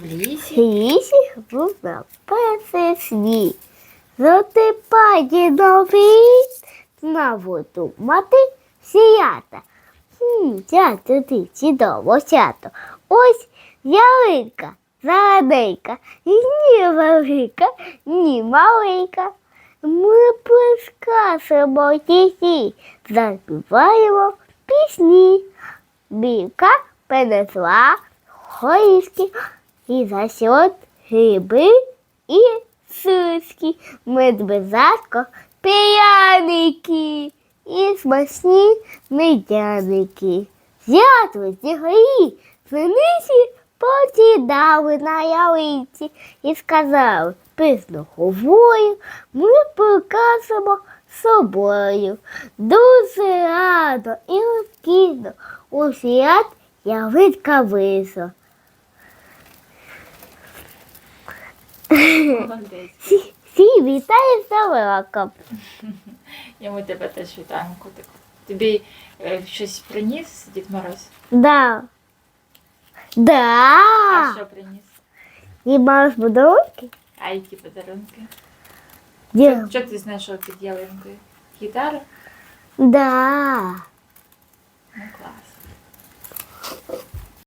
В лісі. Лісі був перший сніг. Затипає новий на воду мати сіята. Хм, свято ти чудово свято. Ось ялинка, і ні велика, ні маленька. Ми плескасимо тісі, заспіваємо пісні. Білка принесла горішки і за счет гриби і сиски, медвезатко, піяники і смачні медяники. Зятли зігрі, синиці посідали на ялиці і сказали, говорю, ми покажемо собою. Дуже радо і розкішно у свят ялинка вийшла. Молодець. Всі, вітаю за роком. І ми тебе теж вітаємо, котику. Тобі е, щось приніс Дід Мороз? Да. Да. А що приніс? І маєш подарунки? А які подарунки? Де? Що ти знайшов під ялинкою? Гітару? Да. Ну клас.